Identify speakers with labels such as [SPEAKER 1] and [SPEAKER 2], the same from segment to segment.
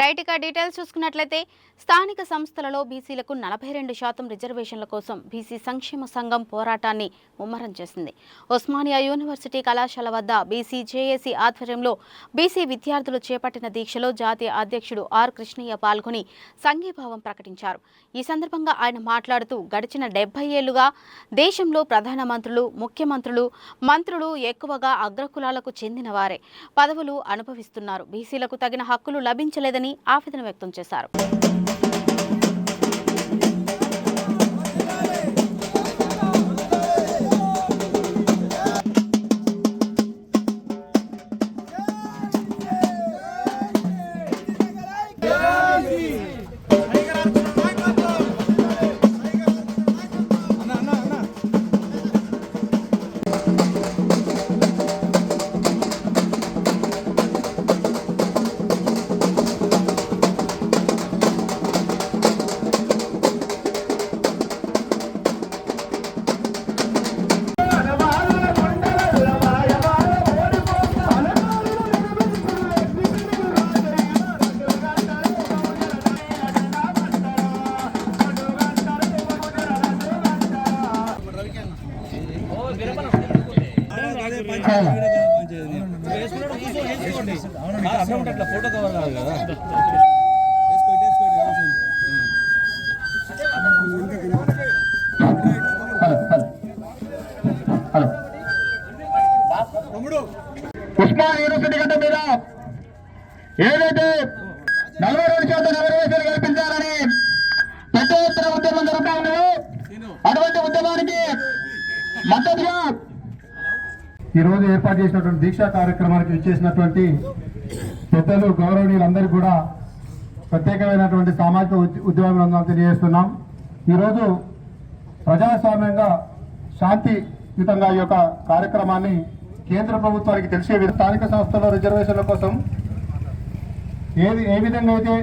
[SPEAKER 1] Right ఇక details చూసుకున్నట్లయితే స్థానిక సంస్థలలో బీసీలకు నలభై రెండు శాతం రిజర్వేషన్ల కోసం బీసీ సంక్షేమ సంఘం పోరాటాన్ని ముమ్మరం చేసింది. ఉస్మానియా యూనివర్సిటీ కళాశాల వద్ద బీసీ జేఏసీ ఆధ్వర్యంలో బీసీ విద్యార్థులు చేపట్టిన దీక్షలో జాతీయ అధ్యక్షుడు ఆర్ కృష్ణయ్య పాల్గొని సంఘీభావం ప్రకటించారు. ఈ సందర్భంగా ఆయన మాట్లాడుతూ గడిచిన డెబ్బై ఏళ్ళుగా దేశంలో ప్రధానమంత్రులు ముఖ్యమంత్రులు మంత్రులు ఎక్కువగా అగ్రకులాలకు చెందిన వారే పదవులు అనుభవిస్తున్నారు. బీసీలకు తగిన హక్కులు లభించలేదని ఆవేదన వ్యక్తం చేశారు.
[SPEAKER 2] ఉస్మాన్ యూనివర్సిటీ గడ్డ మీద ఏదైతే నలభై రెండు శాతం రిజర్వేషన్ కల్పించాలని పెద్ద ఎత్తున ఉద్యమం జరుగుతూ ఉన్నదో. అటువంటి ఉద్యమానికి మద్దతుగా ఈ రోజు ఏర్పాటు చేసినటువంటి దీక్షా కార్యక్రమానికి ఇచ్చేసినటువంటి పెద్దలు గౌరవనీయులందరికీ కూడా ప్రత్యేకమైనటువంటి సామాజిక ఉద్యమం తెలియజేస్తున్నాం. ఈరోజు ప్రజాస్వామ్యంగా శాంతియుతంగా ఈ యొక్క కార్యక్రమాన్ని కేంద్ర ప్రభుత్వానికి తెలిసే స్థానిక సంస్థల రిజర్వేషన్ల కోసం ఏది ఏ విధంగా అయితే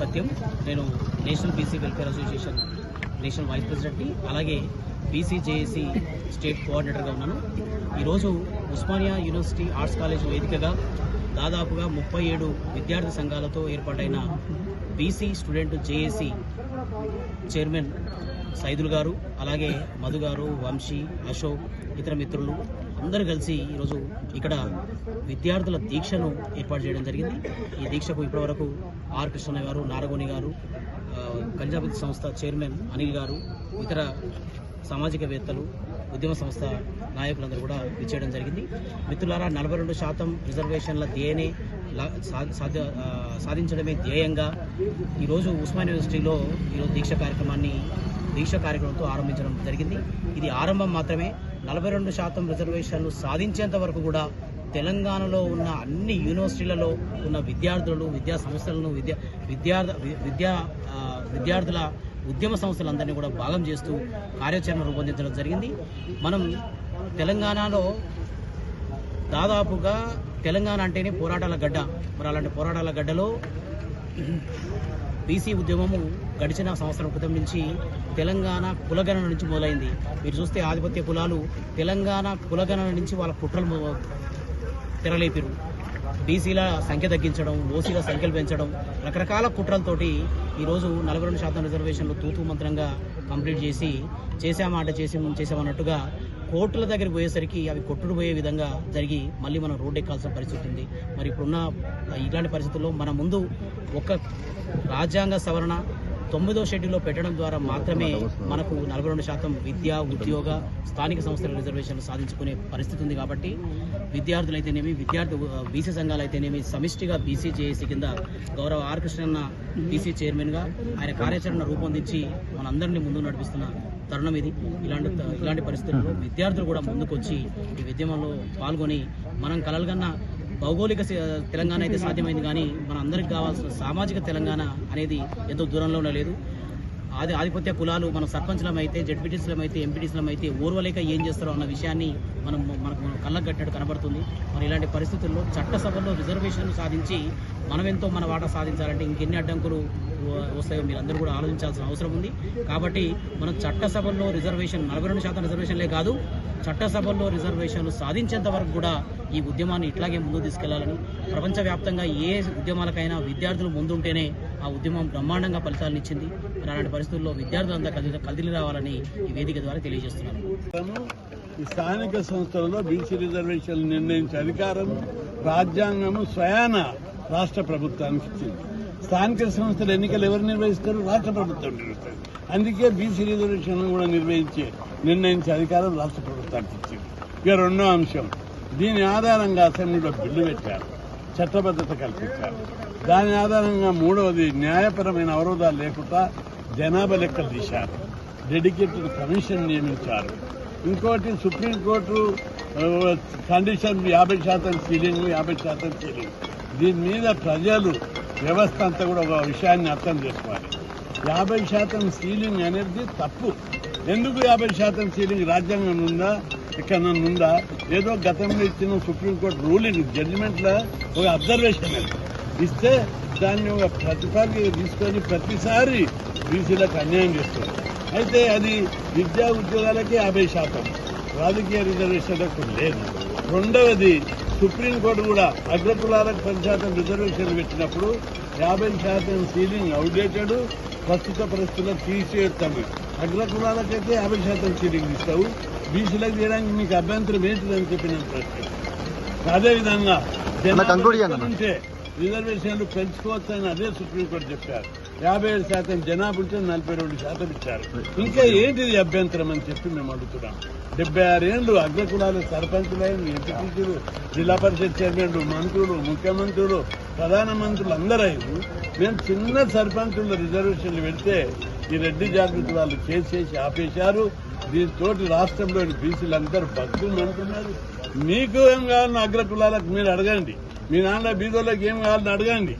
[SPEAKER 3] సత్యం. నేను national BC welfare association national vice ప్రెసిడెంట్ని అలాగే బీసీ జేఏసీ స్టేట్ కోఆర్డినేటర్గా ఉన్నాను. ఈరోజు ఉస్మానియా యూనివర్సిటీ ఆర్ట్స్ కాలేజ్ వేదికగా దాదాపుగా ముప్పై ఏడు విద్యార్థి సంఘాలతో ఏర్పాటైన BC student JAC chairman Saidul గారు అలాగే మధు గారు వంశీ అశోక్ ఇతర మిత్రులు అందరూ కలిసి ఈరోజు ఇక్కడ విద్యార్థుల దీక్షను ఏర్పాటు చేయడం జరిగింది. ఈ దీక్షకు ఇప్పటివరకు ఆర్ కృష్ణ గారు నారగోని గారు ఆ, సంస్థ చైర్మన్ అనిల్ గారు ఇతర సామాజికవేత్తలు ఉద్యమ సంస్థ నాయకులందరూ కూడా విచ్చేయడం జరిగింది. మిత్రులారా నలభై రెండు శాతం రిజర్వేషన్ల ధ్యేయనే లా- సా- సాధ్య సాధించడమే ధ్యేయంగా ఈరోజు ఉస్మాన్ యూనివర్సిటీలో ఈరోజు దీక్ష కార్యక్రమాన్ని దీక్ష కార్యక్రమంతో ఆరంభించడం జరిగింది. ఇది ఆరంభం మాత్రమే. నలభై రెండు శాతం రిజర్వేషన్లు సాధించేంత వరకు కూడా తెలంగాణలో ఉన్న అన్ని యూనివర్సిటీలలో ఉన్న విద్యార్థులను విద్యా సంస్థలను విద్యా విద్యార్థ వి- విద్యా విద్యార్థుల ఉద్యమ సంస్థలందరినీ కూడా భాగం చేస్తూ కార్యాచరణ రూపొందించడం జరిగింది. మనం తెలంగాణలో దాదాపుగా తెలంగాణ అంటేనే పోరాటాల గడ్డ. మరి అలాంటి పోరాటాల గడ్డలో బీసీ ఉద్యమము గడిచిన సంవత్సరం క్రితం నుంచి తెలంగాణ కులగణన నుంచి మొదలైంది. మీరు చూస్తే ఆధిపత్య కులాలు తెలంగాణ కులగణన నుంచి వాళ్ళ కుట్రలు మొ- తెరలేపిరు. బీసీల సంఖ్య తగ్గించడం ఓసీల సంఖ్యలు పెంచడం రకరకాల కుట్రలతోటి ఈరోజు నలభై రెండు శాతం రిజర్వేషన్లు తూతూ మంత్రంగా కంప్లీట్ చేసి చేసామాట చేసి చేసామన్నట్టుగా కోర్టుల దగ్గరికి పోయేసరికి అవి కొట్టుడు పోయే విధంగా జరిగి మళ్ళీ మనం రోడ్డు ఎక్కాల్సిన పరిస్థితి ఉంది. మరి ఇప్పుడున్న ఇలాంటి పరిస్థితుల్లో మన ముందు ఒక రాజ్యాంగ సవరణ తొమ్మిదో షెడ్యూల్లో పెట్టడం ద్వారా మాత్రమే మనకు నలభై రెండు శాతం విద్య ఉద్యోగ స్థానిక సంస్థల రిజర్వేషన్లు సాధించుకునే పరిస్థితి ఉంది కాబట్టి విద్యార్థులైతేనేమి విద్యార్థి బీసీ సంఘాలు అయితేనేమి సమిష్టిగా బీసీ జేఏసీ కింద గౌరవ ఆర్ కృష్ణన్న బీసీ చైర్మన్గా ఆయన కార్యాచరణ రూపొందించి మనందరినీ ముందు నడిపిస్తున్న తరుణం ఇది. ఇలాంటి ఇలాంటి పరిస్థితుల్లో విద్యార్థులు కూడా ముందుకొచ్చి ఈ ఉద్యమంలో పాల్గొని మనం కలలుగన్న భౌగోళిక తెలంగాణ అయితే సాధ్యమైంది కానీ మన అందరికి కావాల్సిన సామాజిక తెలంగాణ అనేది ఎంతో దూరంలోనే లేదు ఆది ఆధిపత్య కులాలు మన సర్పంచ్లం అయితే ఎంపీటీసీలమైతే అయితే ఓర్వలేక ఏం చేస్తారో అన్న విషయాన్ని మనం మనకు కళ్ళకు కట్టినట్టు కనబడుతుంది. మరి ఇలాంటి పరిస్థితుల్లో చట్టసభలో రిజర్వేషన్లు సాధించి మనం ఎంతో మన వాటా సాధించాలంటే ఇంకెన్ని అడ్డంకులు వస్తాయో మీరు అందరూ కూడా ఆలోచించాల్సిన అవసరం ఉంది. కాబట్టి మనం చట్టసభల్లో రిజర్వేషన్ నలభై రెండు శాతం రిజర్వేషన్లే కాదు చట్టసభల్లో రిజర్వేషన్లు సాధించేంత వరకు కూడా ఈ ఉద్యమాన్ని ఇట్లాగే ముందుకు తీసుకెళ్ళాలని ప్రపంచవ్యాప్తంగా ఏ ఉద్యమాలకైనా విద్యార్థులు ముందుంటేనే ఆ ఉద్యమం బ్రహ్మాండంగా ఫలితాలను ఇచ్చింది. అలాంటి పరిస్థితుల్లో విద్యార్థులంతా కదిలి కదిలి రావాలని ఈ వేదిక ద్వారా తెలియజేస్తున్నాను.
[SPEAKER 4] ఈ స్థానిక సంస్థలలో బీసీ రిజర్వేషన్లు నిర్ణయించే అధికారం రాజ్యాంగము స్వయాన రాష్ట్ర ప్రభుత్వానికి ఇచ్చింది. స్థానిక సంస్థల ఎన్నికలు ఎవరు నిర్వహిస్తారు? రాష్ట్ర ప్రభుత్వం. నిర్వహిస్తారు అందుకే బీసీ రిజర్వేషన్లు కూడా నిర్వహించే నిర్ణయించే అధికారం రాష్ట్ర ప్రభుత్వానికి ఇచ్చింది. ఇక రెండో అంశం. దీని ఆధారంగా అసెంబ్లీలో బిల్లు పెట్టారు. చట్టబద్ధత కల్పించారు. దాని ఆధారంగా మూడవది న్యాయపరమైన అవరోధాలు లేకుండా జనాభా లెక్కలు తీశారు. డెడికేటెడ్ కమిషన్ నియమించారు. ఇంకోటి సుప్రీంకోర్టు కండిషన్ యాభై శాతం సీలింగ్ యాభై శాతం సీలింగ్. దీని మీద ప్రజలు వ్యవస్థ అంతా కూడా ఒక విషయాన్ని అర్థం చేసుకోవాలి. యాభై శాతం సీలింగ్ అనేది తప్పు. ఎందుకు యాభై శాతం సీలింగ్ రాజ్యాంగం ఉందా ఎక్కడన్నా ఉందా? ఏదో గతంలో ఇచ్చిన సుప్రీంకోర్టు రూలింగ్ జడ్జిమెంట్లో ఒక అబ్జర్వేషన్ ఇస్తే దాన్ని ఒక ప్రతిపాదిక తీసుకొని ప్రతిసారి బీసీలకు అన్యాయం చేస్తారు. అయితే అది విద్యా ఉద్యోగాలకి యాభై శాతం. రాజకీయ రిజర్వేషన్లకు లేదు. రెండవది సుప్రీంకోర్టు కూడా అగ్రకులాలకు పది శాతం రిజర్వేషన్లు పెట్టినప్పుడు యాభై శాతం సీలింగ్ అవుడేటెడ్ ప్రస్తుత పరిస్థితుల్లో తీసేస్తాము అగ్రకులాలకైతే యాభై శాతం సీలింగ్ ఇస్తావు. బీసీలకు చేయడానికి మీకు అభ్యంతరం ఏంటిదని చెప్పి నేను ప్రశ్న. అదేవిధంగా ఉంటే రిజర్వేషన్లు పెంచుకోవచ్చని అదే సుప్రీంకోర్టు చెప్పారు. యాభై ఏడు శాతం జనాభా ఉంటే నలభై రెండు శాతం ఇచ్చారు. ఇంకా ఏంటిది అభ్యంతరం అని చెప్పి మేము అడుగుతున్నాం. డెబ్బై ఆరేళ్ళు అగ్రకులాలు సర్పంచులైన ఎంపీటీసీలు జిల్లా పరిషత్ చైర్మన్లు మంత్రులు ముఖ్యమంత్రులు ప్రధానమంత్రులు అందరూ అయ్యారు మేము చిన్న సర్పంచుల రిజర్వేషన్లు పెడితే ఈ రెడ్డి జాగృతి వాళ్ళు చేసేసి ఆపేశారు. దీంతో రాష్ట్రంలోని బీసీలు అందరూ భక్తులు అంటున్నారు మీకు ఏం కావాలని అగ్రకులాలకు మీరు అడగండి. మీ నాన్న బీదోళ్ళకి ఏం కావాలని అడగండి.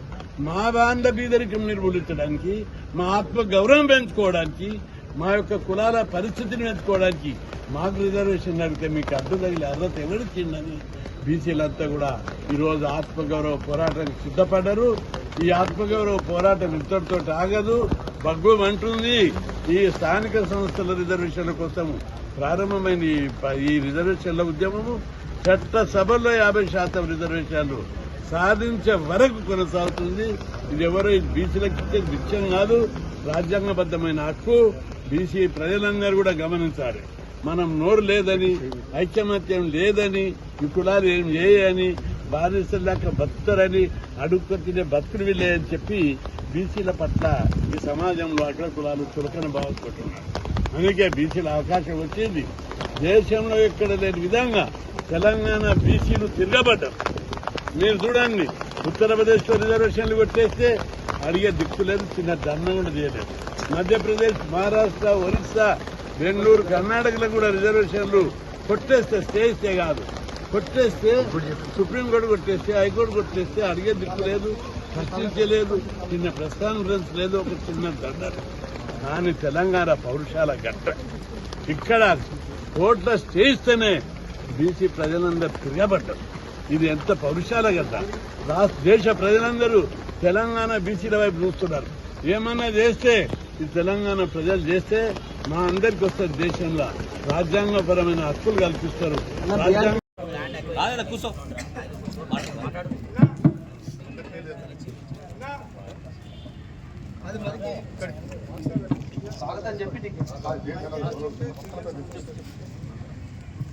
[SPEAKER 4] మా బాంధ బీదరికం నిర్మూలించడానికి మా ఆత్మ గౌరవం పెంచుకోవడానికి మా యొక్క కులాల పరిస్థితిని పెంచుకోవడానికి మాకు రిజర్వేషన్ అడిగితే మీకు అడ్డు తగిలి అర్హత ఎవరిచ్చిందని బీసీలంతా కూడా ఈరోజు ఆత్మగౌరవ పోరాటానికి సిద్ధపడ్డారు. ఈ ఆత్మగౌరవ పోరాటం ఇంతటితో ఆగదు. బగ్గుమంటుంది ఈ స్థానిక సంస్థల రిజర్వేషన్ల కోసం ప్రారంభమైన ఈ ప- ఈ రిజర్వేషన్ల ఉద్యమము చట్ట సభల్లో యాభై శాతం రిజర్వేషన్లు సాధించే వరకు కొనసాగుతుంది. ఇది ఎవరో బీసీలకు ఇచ్చే నిత్యం కాదు. రాజ్యాంగబద్ధమైన హక్కు. బీసీ ప్రజలందరూ కూడా గమనించాలి. మనం నోరు లేదని ఐకమత్యం లేదని ఇప్పుడు ఏం చేయని బాధితులాక బతుకుతారని అడుక్కు తినే బతుకులు వీళ్ళే అని చెప్పి బీసీల పట్ల ఈ సమాజంలో అగ్ర కులాలు చులకన భావించుకుంటున్నారు అందుకే బీసీల అవకాశం వచ్చింది. దేశంలో ఎక్కడ లేని విధంగా తెలంగాణ బీసీలు తిరగబడ్డారు. మీరు చూడండి ఉత్తరప్రదేశ్లో రిజర్వేషన్లు కొట్టేస్తే అడిగే దిక్కు లేదు చిన్న దండం కూడా చేయలేదు. మధ్యప్రదేశ్ మహారాష్ట్ర ఒరిస్సా బెంగళూరు కర్ణాటకలో కూడా రిజర్వేషన్లు కొట్టేస్తే స్టే ఇస్తే కాదు. కొట్టేస్తే సుప్రీంకోర్టు కొట్టేస్తే హైకోర్టు కొట్టేస్తే అడిగే దిక్కు లేదు ప్రశ్నించలేదు చిన్న ప్రెస్ లేదు ఒక చిన్న దండ. కానీ తెలంగాణ పౌరుషాల గట్ట ఇక్కడ కోట్ల స్టే ఇస్తేనే బీసీ ప్రజలందరూ తిరగబడ్డారు. ఇది ఎంత పౌరుషాల గడ్డ రాష్ట్ర దేశ ప్రజలందరూ తెలంగాణ బీసీల వైపు చూస్తున్నారు. ఏమన్నా చేస్తే ఈ తెలంగాణ ప్రజలు చేస్తే మా అందరికి వస్తారు దేశంలో. రాజ్యాంగపరమైన హక్కులు కల్పిస్తారు.
[SPEAKER 5] స్వాగతం చెప్పి